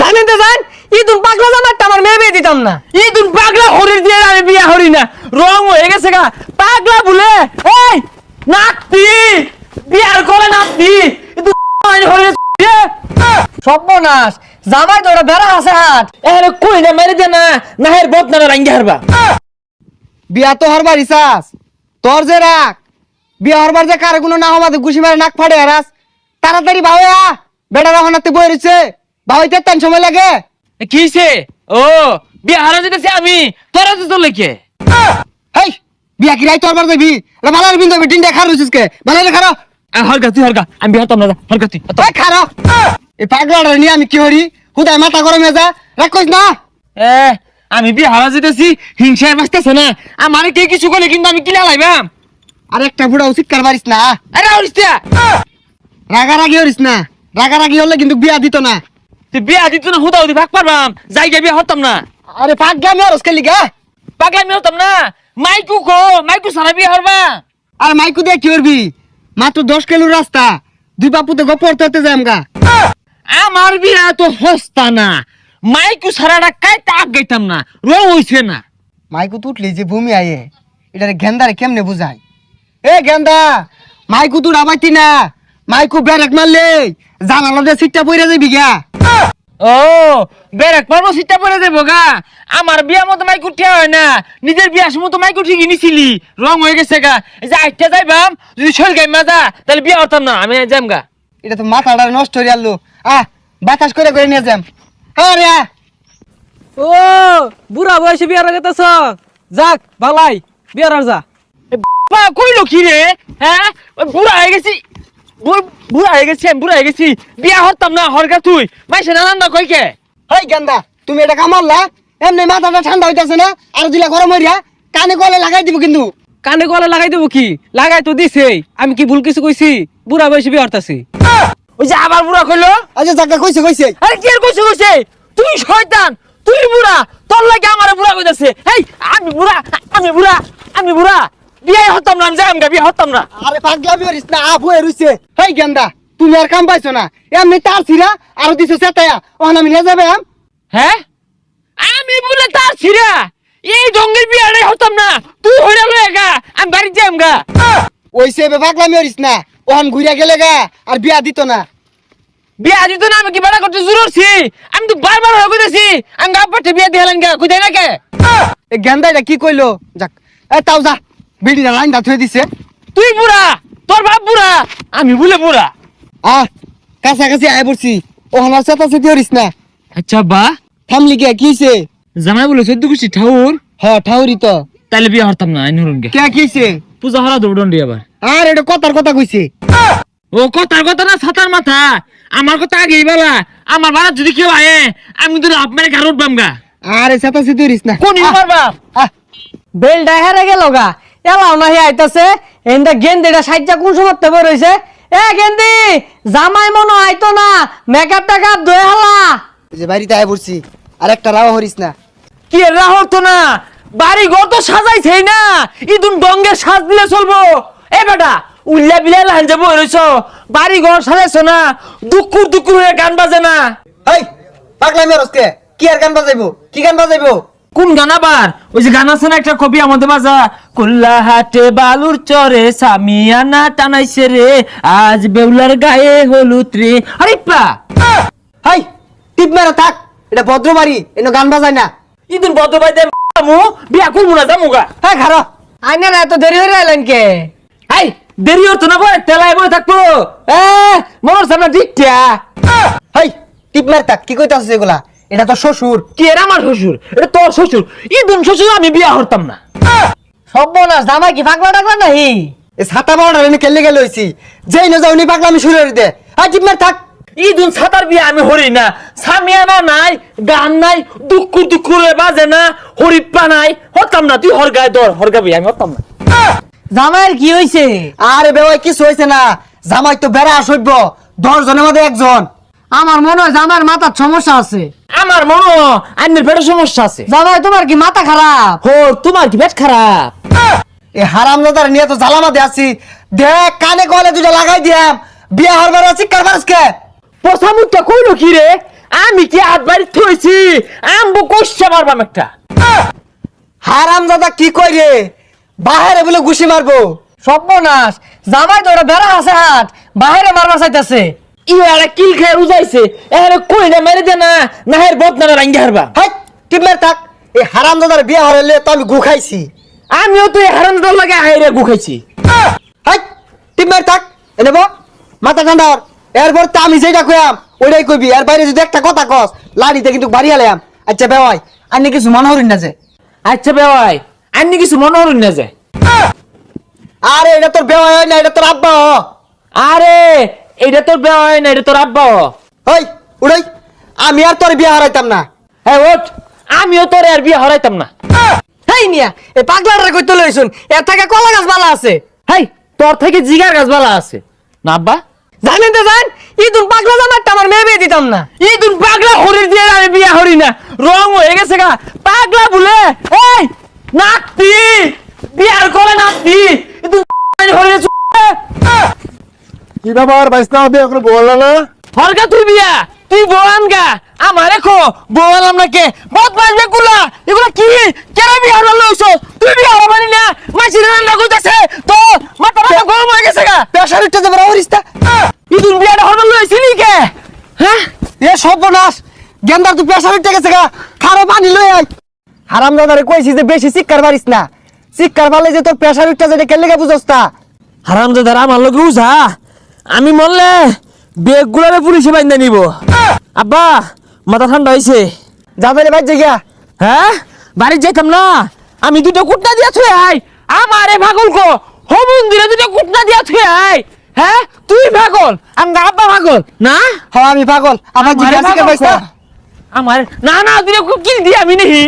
জানেন তো জান ইদুন পাগলা জামারটা আমার মেয়ে বিয়ে দিতাম না। ইদুন পাগলা হরির দিয়ে আমি বিয়া হরি না রং হয়ে গেছে গা। পাগলা বলে এই নাতি বিয়ার করে নাতি ইদুন হয়ে সর্বনাশ জামাই তো ওটা বেড়া আছে হাট। এরে কই না মেরে দে না নাহের বত না রাঙ্গি হারবা। বিয়া তো হরবার ইসাস তোর যে রাখ বিয়া হরবার যে কারে কোনো না হমাতে গুছি মারে নাক ফাড়ে হারাস। তাড়াতাড়ি ভাওয়া বেটা রাখো নাতে বই রয়েছে ভাওয়াইতে তেন সময় লাগে? কিছে ও বিয়া হারা যেতেছি আমি। তোরা তো চলে কে হেই বিয়া কি রাই তোর বার যাবি? রে ভালো বিন্দু বি টিন্ডে খার রইছিস কে? ভালো রে খারো হরগা তুই হরগা। আমি বিয়া হতাম না হরগা তুই ওই খারো এই পাগলাটা নিয়ে আমি কি হরি? হুদায় মাথা গরমে যা। রাখছ না। এ আমি বিয়া হারা যেতেছি হিংসায় বাঁচতেছে না। আমার কে কিছু করলে কিন্তু আমি কিলা লাইবাম আর একটা বুড়া উচিত কার পারিস না। আরে হরিস্তা রাগারাগি হরিস না। রাগারাগি হলে কিন্তু বিয়া দিত না। তুই বিয়া দিত না হুদা হুদি ভাগ পারবাম? যাই বিয়া হতাম না। আরে পাগলামি হরস খেলি গা পাগলা আমি হতাম না। মাইকু কো মাইকু সারা বিয়া হরবা। আর মাইকু দিয়ে কি করবি মাত্র দশ কিলো রাস্তা। দুই বাপুতে গপ পড়তে হতে যাই আমগা। আমার বিয়া তো হস্তা না। মাইকু সারাটা কাই তাক গাইতাম না। রং হইছে না। মাইকু তুটলি যে ভূমি আয়ে। এটারে গেন্দারে কেমনে বুঝাই এ গেন্দা মাইকু তুই আবাইতি না। মাইকু ব্যারেক মারলে জানালা দিয়ে সিটটা পইরা যাবি গা ও বেরেক পারব সিটটা পরে দেবো গা। আমার বিয়া মতো মাইকু হয় না। নিজের সময় তো মাইকু রং হয়ে গেছে গা। এই যে আইটা যাইবাম যদি শৈল গাই মাজা তাহলে বিয়া হতাম না। আমি যাম গা। এটা তো মাথাটা নষ্ট হয়ে আনলো আহ বাতাস করে করে নিয়ে যাম। আরে আ। ও বুড়া বয়সে বিয়ার গেতেছ? যাক ভালাই বিয়ার আর যা। বা কইলো কি রে? হ্যাঁ? ওই বুড়া হয়ে গেছি। বুড়- বুড়া হয়ে গেছি আমি বুড়া হয়ে গেছি। বিয়া না হরকা তুই। মাইসে নানান না কই কে হেই গেন্দা তুমি এটা কামারলা এমনি মাথাটা ঠান্ডা হইতাছে না? আর দিলা গরম কানে গলে লাগাই দিব কিন্তু। কানে গলা লাগাই দেবো কি? লাগাই তো দিছে আমি কি ভুল কিছু কইছি? বুড়া বয়সে বিয়ে হরতাছি। ওই যে আবার বুড়া কইলো? আচ্ছা জায়গা কইছে কইছে। আরে কি আর কইছে কইছে? তুই শয়তান তুই বুড়া। তোর লাগে আমার বুড়া কইতাছে। এই আমি বুড়া আমি বুড়া আমি বুড়া। বিয়ে হতাম না আমি যাই আমগা বিয়ে হতাম না। আরে পাগলামি করিস না আপ হয়ে রইছে। হেই গেন্দা তুমি আর কাম পাইছো না। এমনি তার ছিরা আর দিছো সেতায়া ওখানে আমি নিয়ে যাবে আম হ্যাঁ আমি বলে তার ছিড়া এই ডঙ্গের বিয়ারে হতাম না। তুই হইরা লয়ে গা আমি বাড়ি যাই আমগা ওই সেবে পাগলামি করিস না। ওখান ঘুরিয়া গেলে গা আর বিয়া দিত না। বিয়া দিত না আমি কি বেড়া করতে জুরছি আমি তো বারবার হয়ে কইতেছি আমি পাঠে বিয়া দিলাম গা কই না কে? এ গেন্দা এটা কি কইলো? যাক এ তাও যা। বিড়িটা লাইন দা থুয়ে দিছে। তুই বুড়া তোর বাপ বুড়া আমি বলে বুড়া। আহ কাছাকাছি আয় পড়ছি। ওখানে আর চেতা চেতি করিস না। আচ্ছা বা থামলি কে কিছে জামাই বলে চোদ্দ কুষ্টি ঠাউর। হ ঠাউরি তো। তাহলে বিয়া হতাম না আই নুরুন গে কে কিছে পূজা হরা দৌড়ন দি আবার। আর এটা কথার কথা কইছে। ও কথার কথা না ছাতার মাথা। আমার কথা আগেই বেলা। আমার বাড়া যদি কেউ আয়ে আমি তো লাভ মেরে ঘর উঠবাম গা আরে চেতি করিস না। কোন আমার বাপ? বেলটা হেরে গেল গা। এলাও না হে আইতাছে এন্ডা গেন্দিটা সাইজা কোন সময় তেবে রইছে এ গেন্দি জামাই মনো আইতো না মেকআপ টেকআপ ধুয়ে হালা। যে বাড়িতে আয় পড়ছি আর একটা রাওয়া হরিস না। কি রাহ তো না? বাড়ি ঘর তো সাজাইছেই না ইদুন ডঙ্গের সাজ দিলে চলবো। এ বেটা উল্লা বিলা লান যাব রইছ বাড়ি ঘর সাজাইছ না দুকুর দুকুর হয়ে গান বাজে না। হেই পাগলা মেরসকে কি আর গান বাজাইবো? কি গান বাজাইবো? কোন গান আবার? ওই যে গান আছে না একটা কবি আমাদের বাজা কুল্লা হাটে বালুর চরে সামিয়ানা টানাইছে রে আজ বেউলার গায়ে হলুদ রে। আরে পা হাই টিপ মেরে থাক। এটা ভদ্র বাড়ি এনে গান বাজাই না। ইদুন ভাই দে মু বিয়া করব না জামুগা হ্যাঁ খারো। আইনার এত দেরি হয়ে আইলেন কে হাই দেরি হতো না বয় তেলায় বয় থাকব। এ মনোর সামনে ঠিকটা হাই টিপ মেরে থাক। কি কইতাছিস এগুলা? এটা তো শ্বশুর। কি এর আমার শ্বশুর? এটা তোর শ্বশুর। ইদুন শ্বশুর আমি বিয়া হতাম না। সর্বনাশ জামাই কি পাগলা টাগলা নাহি? এ ছাতা বাড়া এনে কেলে গেলে হইছি। যেই না যাও নি পাগলা আমি শুরু করে দে। টিপ মেরে থাক। ইদুন ছাতার বিয়া আমি হরি না। সামিয়ানা নাই গান নাই দুকুর দুকুরে বাজে না হরিপ্পা নাই। হতাম না তুই হরগায় দর হরগা বিয়া আমি হতাম না। জামাইয়ের কি হইছে? আরে বেওয়াই কিছু হইছে না। জামাই তো বেড়া আসইব দশ জনের মধ্যে একজন। আমার মনে হয় জামাইয়ের মাথার সমস্যা আছে। আমার মনে হয় আইনের পেটের সমস্যা আছে। জামাই তোমার কি মাথা খারাপ? হো তোমার কি পেট খারাপ? এই হারাম দাদার নিয়ে তো জ্বালামাতে আছি। দেখ কানে কলে দুটা লাগাই দিয়াম। বিয়া হরবার আছি কারবার আজকে পচা মুখটা কইলো কি রে? আমি কি হাত বাড়ি থইছি? আম্বু কইছে মারবাম একটা? হারাম দাদা কি কই রে? বাহারে বলে ঘুষি মারবো। সর্বনাশ। জামাই তো ওটা বেড়া আছে হাত বাইরে মারবার চাইতেছে। ইও আরে কিল খায় উজাইছে। এরে কই না মেরে দে না না হের বদনা রাঙ্গি হারবা। হাই টিমের থাক। এই হারাম দাদার বিয়ে হরাইলে তো আমি গু খাইছি। আমিও তো এই হারাম দল লাগে হাইরে গুখাইছি হাই টিমের থাক। এনে বো মাথা ঠান্ডা এরপর তো আমি যেটা কইয়াম ওইটাই কইবি। এর বাইরে যদি একটা কথা কস লাড়িতে কিন্তু বাড়ি হালাম আচ্ছা বেওয়াই আনি কিছু মনে হরিন না যে। আচ্ছা বেওয়াই আন্নি কিছু মনে হরুন না যে। আরে এটা তোর বেওয়াই হয় না এটা তোর আব্বা। আরে এটা তোর বেওয়াই না এটা তোর আব্বা। ওই উড়াই। আমি আর তোর বিয়ে হারাইতাম না। হ্যাঁ ওঠ। আমিও তোর আর বিয়ে হরাইতাম না। হেই মিয়া এই পাগলাটা কইতে লইছুন এর থেকে কলা গাছ বালা আছে। হেই তোর থেকে জিগার গাছ বালা আছে। না আব্বা। জানেন তো জান ইদুন পাগলা জামারটা আমার মেয়ে বিয়ে দিতাম না। ইদুন পাগলা হরির দিয়ে আমি বিয়া হরি না। রং হয়ে গেছে গা। পাগলা বলে। এই নাতি। বিয়ার করে নাতি। ইদুন হরির কি ব্যাপার? বাইসনা বিয়ে করে বলল না? হরকা তুই বিয়া? তুই বোয়ান গা? আমারে খো বোয়ান আমরা কে? বহুত বাজবে গুলা এগুলা কি? কেন বিয়া হলো লইছো? তুই বিয়া হলো মানি না? মাছি রান্না কইতাছে তো মাথা মাথা গরম হয়ে গেছে গা। পেশার উঠতে যাবে হরিস্তা ইদুন বিয়াটা হলো লইছিলি কে? হ্যাঁ? এ সর্বনাশ। গেন্দার তুই পেশার উঠতে গেছে গা। খারো পানি লই আই হারাম দাদারে কইছি যে বেশি শিক্ষার পারিস না। শিক্ষার পারলে যে তোর পেশার উঠতে যেটা কেলে গে বুঝস তা? হারাম দাদা আমার লোক উজা আমি মরলে বেগ গুলারে পুলিশে বাইন্দা নিব। আব্বা মাথা ঠান্ডা হয়েছে যাবে ভাই গিয়া। হ্যাঁ? বাড়ি যাইতাম না? আমি দুটো কুটনা দিয়া থুয়ে আই। আমারে পাগল কো। হো মন্দিরে দুটো কুটনা দিয়া থুয়ে আই। হ্যাঁ? তুই পাগল আমি আব্বা পাগল না? হ আমি পাগল আমার জিজ্ঞাসা আমার না না দুটো কিল দিয়ে আমি নেহি।